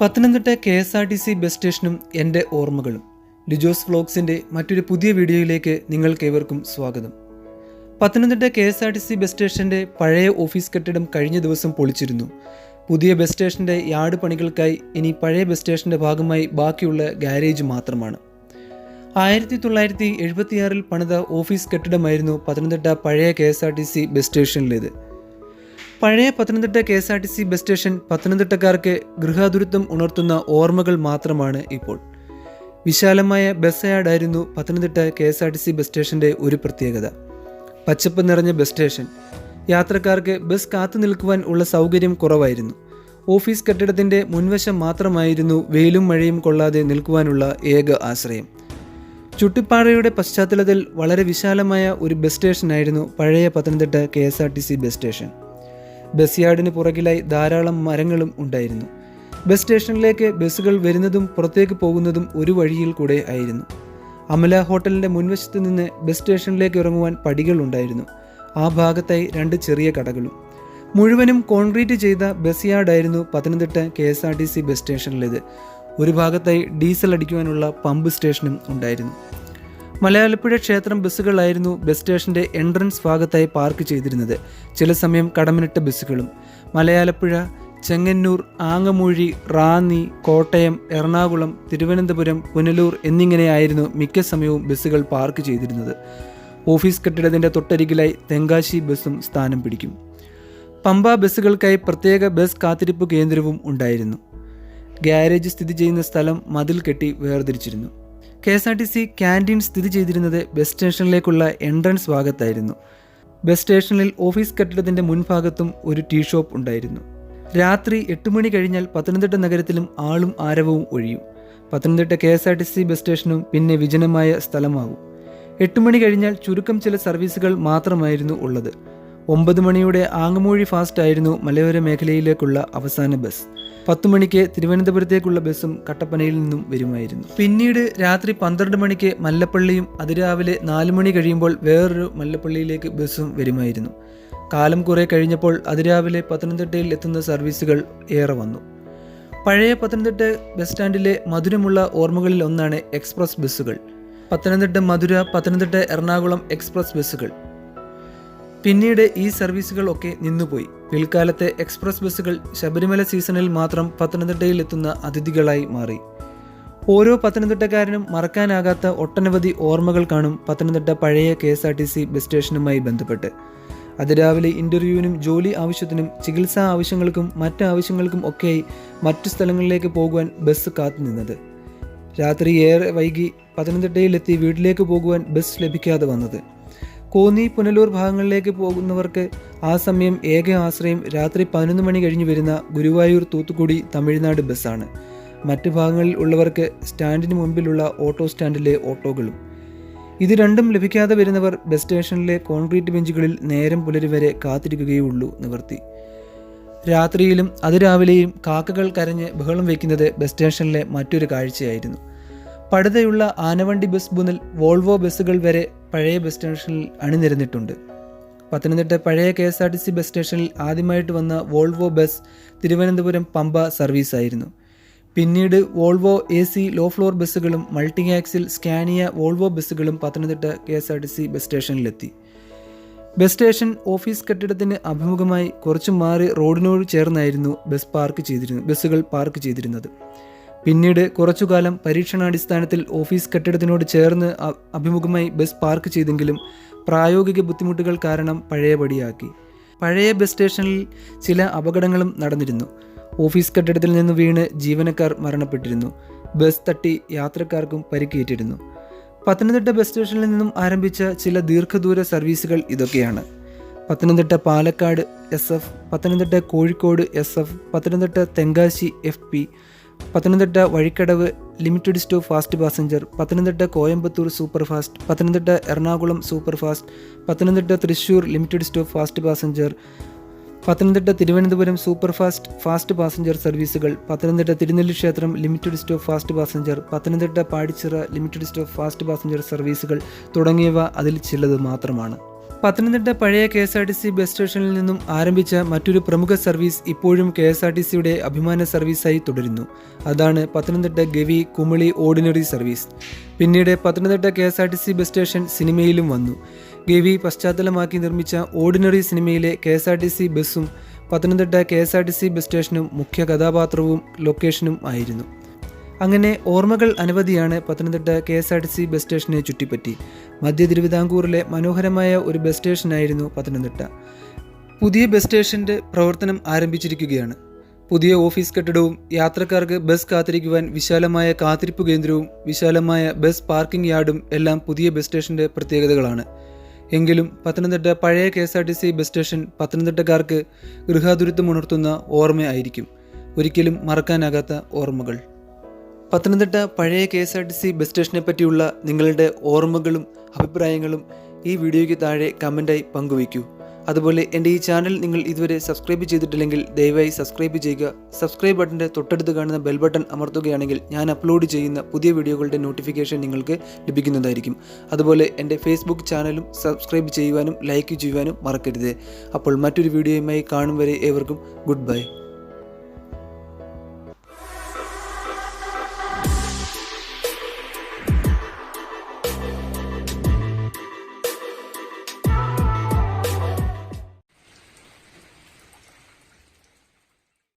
Pathanamthitta K S R T C bus സ്റ്റേഷനും എന്റെ ഓർമ്മകളും. ലിജോസ് വ്ലോഗ്സിന്റെ മറ്റൊരു പുതിയ വീഡിയോയിലേക്ക് നിങ്ങൾക്കേവർക്കും സ്വാഗതം. Pathanamthitta K S R T C bus സ്റ്റേഷന്റെ പഴയ ഓഫീസ് കെട്ടിടം കഴിഞ്ഞ ദിവസം പൊളിച്ചിരുന്നു. പുതിയ ബസ് സ്റ്റേഷന്റെ യാർഡ് പണികൾക്കായി ഇനി പഴയ ബസ് സ്റ്റേഷന്റെ ഭാഗമായി ബാക്കിയുള്ള ഗാരേജ് മാത്രമാണ്. ആയിരത്തി തൊള്ളായിരത്തി എഴുപത്തിയാറിൽ പണിത ഓഫീസ് കെട്ടിടമായിരുന്നു പത്തനംതിട്ട പഴയ K S R T C bus സ്റ്റേഷനിലേത്. പഴയ Pathanamthitta K S R T C bus station പത്തനംതിട്ടക്കാർക്ക് ഗൃഹാതുരത്വം ഉണർത്തുന്ന ഓർമ്മകൾ മാത്രമാണ് ഇപ്പോൾ. വിശാലമായ bus യാർഡായിരുന്നു Pathanamthitta K S R T C bus സ്റ്റേഷന്റെ ഒരു പ്രത്യേകത. പച്ചപ്പ് നിറഞ്ഞ ബസ് സ്റ്റേഷൻ. യാത്രക്കാർക്ക് ബസ് കാത്തു നിൽക്കുവാൻ ഉള്ള സൗകര്യം കുറവായിരുന്നു. ഓഫീസ് കെട്ടിടത്തിന്റെ മുൻവശം മാത്രമായിരുന്നു വെയിലും മഴയും കൊള്ളാതെ നിൽക്കുവാനുള്ള ഏക ആശ്രയം. ചുട്ടിപ്പാറയുടെ പശ്ചാത്തലത്തിൽ വളരെ വിശാലമായ ഒരു ബസ് സ്റ്റേഷനായിരുന്നു പഴയ Pathanamthitta K S R T C bus station. Bus യാർഡിന് പുറകിലായി ധാരാളം മരങ്ങളും ഉണ്ടായിരുന്നു. ബസ് സ്റ്റേഷനിലേക്ക് ബസ്സുകൾ വരുന്നതും പുറത്തേക്ക് പോകുന്നതും ഒരു വഴിയിൽ കൂടെ ആയിരുന്നു. അമല ഹോട്ടലിന്റെ മുൻവശത്ത് നിന്ന് ബസ് സ്റ്റേഷനിലേക്ക് ഇറങ്ങുവാൻ പടികൾ ഉണ്ടായിരുന്നു. ആ ഭാഗത്തായി രണ്ട് ചെറിയ കടകളും. മുഴുവനും കോൺക്രീറ്റ് ചെയ്ത bus യാർഡായിരുന്നു Pathanamthitta K S R T C bus സ്റ്റേഷനിലേത്. ഒരു ഭാഗത്തായി ഡീസൽ അടിക്കുവാനുള്ള പമ്പ് സ്റ്റേഷനും ഉണ്ടായിരുന്നു. മലയാളപ്പുഴ ക്ഷേത്രം ബസ്സുകളായിരുന്നു ബസ് സ്റ്റേഷന്റെ എൻട്രൻസ് ഭാഗത്തായി പാർക്ക് ചെയ്തിരുന്നത്. ചില സമയം കടമിനിട്ട ബസ്സുകളും. മലയാളപ്പുഴ ചെങ്ങന്നൂർ ആങ്ങമൂഴി റാന്നി കോട്ടയം എറണാകുളം തിരുവനന്തപുരം പുനലൂർ എന്നിങ്ങനെയായിരുന്നു മിക്ക സമയവും ബസ്സുകൾ പാർക്ക് ചെയ്തിരുന്നത്. ഓഫീസ് കെട്ടിടത്തിന്റെ തൊട്ടരികിലായി തെങ്കാശി ബസ്സും സ്ഥാനം പിടിക്കും. പമ്പ ബസ്സുകൾക്കായി പ്രത്യേക ബസ് കാത്തിരിപ്പ് കേന്ദ്രവും ഉണ്ടായിരുന്നു. ഗ്യാരേജ് സ്ഥിതി ചെയ്യുന്ന സ്ഥലം മതിൽ കെട്ടി വേർതിരിച്ചിരുന്നു. K S R T C canteen സ്ഥിതി ചെയ്തിരുന്നത് ബസ് സ്റ്റേഷനിലേക്കുള്ള എൻട്രൻസ് ഭാഗത്തായിരുന്നു. ബസ് സ്റ്റേഷനിൽ ഓഫീസ് കെട്ടിടത്തിന്റെ മുൻഭാഗത്തും ഒരു ടീ ഷോപ്പ് ഉണ്ടായിരുന്നു. രാത്രി എട്ട് മണി കഴിഞ്ഞാൽ പത്തനംതിട്ട നഗരത്തിലും ആളും ആരവവും ഒഴിയും. Pathanamthitta K S R T C bus സ്റ്റേഷനും പിന്നെ വിജനമായ സ്ഥലമാകും എട്ട് മണി കഴിഞ്ഞാൽ ചുരുക്കം ചില സർവീസുകൾ മാത്രമായിരുന്നു ഉള്ളത്. ഒമ്പത് മണിയുടെ ആങ്ങമൂഴി ഫാസ്റ്റ് ആയിരുന്നു മലയോര മേഖലയിലേക്കുള്ള അവസാന ബസ്. പത്ത് മണിക്ക് തിരുവനന്തപുരത്തേക്കുള്ള ബസ്സും കട്ടപ്പനയിൽ നിന്നും വരുമായിരുന്നു. പിന്നീട് രാത്രി പന്ത്രണ്ട് മണിക്ക് മല്ലപ്പള്ളിയും അതിരാവിലെ നാല് മണി കഴിയുമ്പോൾ വേറൊരു മല്ലപ്പള്ളിയിലേക്ക് ബസ്സും വരുമായിരുന്നു. കാലം കുറെ കഴിഞ്ഞപ്പോൾ അതിരാവിലെ പത്തനംതിട്ടയിൽ എത്തുന്ന സർവീസുകൾ ഏറെ വന്നു. പഴയ പത്തനംതിട്ട ബസ് സ്റ്റാൻഡിലെ മധുരമുള്ള ഓർമ്മകളിൽ ഒന്നാണ് എക്സ്പ്രസ് ബസ്സുകൾ. പത്തനംതിട്ട മധുര പത്തനംതിട്ട എറണാകുളം എക്സ്പ്രസ് ബസ്സുകൾ. പിന്നീട് ഈ സർവീസുകളൊക്കെ നിന്നുപോയി. പിൽക്കാലത്തെ എക്സ്പ്രസ് ബസ്സുകൾ ശബരിമല സീസണിൽ മാത്രം പത്തനംതിട്ടയിൽ എത്തുന്ന അതിഥികളായി മാറി. ഓരോ പത്തനംതിട്ടക്കാരനും മറക്കാനാകാത്ത ഒട്ടനവധി ഓർമ്മകൾ കാണും പത്തനംതിട്ട പഴയ K S R T C bus സ്റ്റേഷനുമായി ബന്ധപ്പെട്ട്. അതിരാവിലെ ഇന്റർവ്യൂവിനും ജോലി ആവശ്യത്തിനും ചികിത്സാ ആവശ്യങ്ങൾക്കും മറ്റ് ആവശ്യങ്ങൾക്കും ഒക്കെയായി മറ്റു സ്ഥലങ്ങളിലേക്ക് പോകുവാൻ ബസ് കാത്തുനിന്നത് രാത്രി ഏറെ വൈകി പത്തനംതിട്ടയിലെത്തി വീട്ടിലേക്ക് പോകുവാൻ ബസ് ലഭിക്കാതെ വന്നത്. കോന്നി പുനലൂർ ഭാഗങ്ങളിലേക്ക് പോകുന്നവർക്ക് ആ സമയം ഏക ആശ്രയം രാത്രി പതിനൊന്ന് മണി കഴിഞ്ഞ് വരുന്ന ഗുരുവായൂർ തൂത്തുക്കുടി തമിഴ്നാട് ബസ്സാണ്. മറ്റ് ഭാഗങ്ങളിൽ ഉള്ളവർക്ക് സ്റ്റാൻഡിന് മുമ്പിലുള്ള ഓട്ടോ സ്റ്റാൻഡിലെ ഓട്ടോകളും. ഇത് രണ്ടും ലഭിക്കാതെ വരുന്നവർ ബസ് സ്റ്റേഷനിലെ കോൺക്രീറ്റ് ബെഞ്ചുകളിൽ നേരം പുലരി വരെ കാത്തിരിക്കുകയുള്ളൂ നിവർത്തി. രാത്രിയിലും അതിരാവിലെയും കാക്കകൾ കരഞ്ഞ് ബഹളം വയ്ക്കുന്നത് ബസ് സ്റ്റേഷനിലെ മറ്റൊരു കാഴ്ചയായിരുന്നു. പടുതയുള്ള ആനവണ്ടി ബസ് മുതൽ വോൾവോ ബസ്സുകൾ വരെ പഴയ ബസ് സ്റ്റേഷനിൽ അണിനിരന്നിട്ടുണ്ട്. പത്തനംതിട്ട പഴയ K S R T C bus സ്റ്റേഷനിൽ ആദ്യമായിട്ട് വന്ന Volvo bus Thiruvananthapuram Pamba service ആയിരുന്നു. പിന്നീട് Volvo A C low floor ബസ്സുകളും മൾട്ടി ആക്സിൽ സ്കാനിയ വോൾവോ ബസ്സുകളും Pathanamthitta K S R T C bus സ്റ്റേഷനിലെത്തി ബസ് സ്റ്റേഷൻ ഓഫീസ് കെട്ടിടത്തിന് അഭിമുഖമായി കുറച്ചു മാറി റോഡിനോട് ചേർന്നായിരുന്നു ബസ് പാർക്ക് ചെയ്തിരുന്നത് ബസ്സുകൾ പാർക്ക് ചെയ്തിരുന്നത്. പിന്നീട് കുറച്ചുകാലം പരീക്ഷണാടിസ്ഥാനത്തിൽ ഓഫീസ് കെട്ടിടത്തിനോട് ചേർന്ന് അഭിമുഖമായി ബസ് പാർക്ക് ചെയ്തെങ്കിലും പ്രായോഗിക ബുദ്ധിമുട്ടുകൾ കാരണം പഴയപടിയാക്കി പഴയ ബസ് സ്റ്റേഷനിൽ ചില അപകടങ്ങളും നടന്നിരുന്നു. ഓഫീസ് കെട്ടിടത്തിൽ നിന്ന് വീണ് ജീവനക്കാർ മരണപ്പെട്ടിരുന്നു. ബസ് തട്ടി യാത്രക്കാർക്കും പരിക്കേറ്റിരുന്നു. പത്തനംതിട്ട ബസ് സ്റ്റേഷനിൽ നിന്നും ആരംഭിച്ച ചില ദീർഘദൂര സർവീസുകൾ ഇതൊക്കെയാണ്. Pathanamthitta Palakkad S F Pathanamthitta Kozhikode S F Pathanamthitta Tenkasi F P Pathanamthitta Vazhikkadavu limited stop fast passenger Pathanamthitta Coimbatore super fast Pathanamthitta Ernakulam super fast Pathanamthitta Thrissur limited stop fast passenger Pathanamthitta Thiruvananthapuram super fast fast passenger സർവീസുകൾ പത്തനംതിട്ട തിരുനെല്ലി ക്ഷേത്രം limited stop fast passenger Pathanamthitta Padichira limited stop fast passenger സർവീസുകൾ തുടങ്ങിയവ അതിൽ ചിലത് മാത്രമാണ്. പത്തനംതിട്ട പഴയ K S R T C bus സ്റ്റേഷനിൽ നിന്നും ആരംഭിച്ച മറ്റൊരു പ്രമുഖ സർവീസ് ഇപ്പോഴും കെ എസ് ആർ ടി സിയുടെ അഭിമാന സർവീസായി തുടരുന്നു. അതാണ് പത്തനംതിട്ട ഗവി കുമളി ഓർഡിനറി സർവീസ്. പിന്നീട് Pathanamthitta K S R T C bus station സിനിമയിലും വന്നു. ഗവി പശ്ചാത്തലമാക്കി നിർമ്മിച്ച ഓർഡിനറി സിനിമയിലെ K S R T C ബസ്സും Pathanamthitta K S R T C bus സ്റ്റേഷനും മുഖ്യ കഥാപാത്രവും ലൊക്കേഷനും ആയിരുന്നു. അങ്ങനെ ഓർമ്മകൾ അനവധിയാണ് Pathanamthitta K S R T C bus സ്റ്റേഷനെ ചുറ്റിപ്പറ്റി. മധ്യ തിരുവിതാംകൂറിലെ മനോഹരമായ ഒരു ബസ് സ്റ്റേഷനായിരുന്നു പത്തനംതിട്ട. പുതിയ ബസ് സ്റ്റേഷന്റെ പ്രവർത്തനം ആരംഭിച്ചിരിക്കുകയാണ്. പുതിയ ഓഫീസ് കെട്ടിടവും യാത്രക്കാർക്ക് ബസ് കാത്തിരിക്കുവാൻ വിശാലമായ കാത്തിരിപ്പ് കേന്ദ്രവും വിശാലമായ ബസ് പാർക്കിംഗ് യാർഡും എല്ലാം പുതിയ ബസ് സ്റ്റേഷന്റെ പ്രത്യേകതകളാണ്. എങ്കിലും പത്തനംതിട്ട പഴയ K S R T C bus station പത്തനംതിട്ടക്കാർക്ക് ഗൃഹാതുരത്വം ഉണർത്തുന്ന ഓർമ്മയായിരിക്കും. ഒരിക്കലും മറക്കാനാകാത്ത ഓർമ്മകൾ. പത്തനംതിട്ട പഴയ K S R T C bus സ്റ്റേഷനെ പറ്റിയുള്ള നിങ്ങളുടെ ഓർമ്മകളും അഭിപ്രായങ്ങളും ഈ വീഡിയോയ്ക്ക് താഴെ കമന്റായി പങ്കുവയ്ക്കൂ. അതുപോലെ എന്റെ ഈ ചാനൽ നിങ്ങൾ ഇതുവരെ സബ്സ്ക്രൈബ് ചെയ്തിട്ടില്ലെങ്കിൽ ദയവായി സബ്സ്ക്രൈബ് ചെയ്യുക. സബ്സ്ക്രൈബ് ബട്ടന്റെ തൊട്ടടുത്ത് കാണുന്ന ബെൽ ബട്ടൺ അമർത്തുകയാണെങ്കിൽ ഞാൻ അപ്ലോഡ് ചെയ്യുന്ന പുതിയ വീഡിയോകളുടെ നോട്ടിഫിക്കേഷൻ നിങ്ങൾക്ക് ലഭിക്കുന്നതായിരിക്കും. അതുപോലെ എന്റെ ഫേസ്ബുക്ക് ചാനലും സബ്സ്ക്രൈബ് ചെയ്യുവാനും ലൈക്ക് ചെയ്യുവാനും മറക്കരുത്. അപ്പോൾ മറ്റൊരു വീഡിയോയുമായി കാണും വരെ ഏവർക്കും ഗുഡ് ബൈ.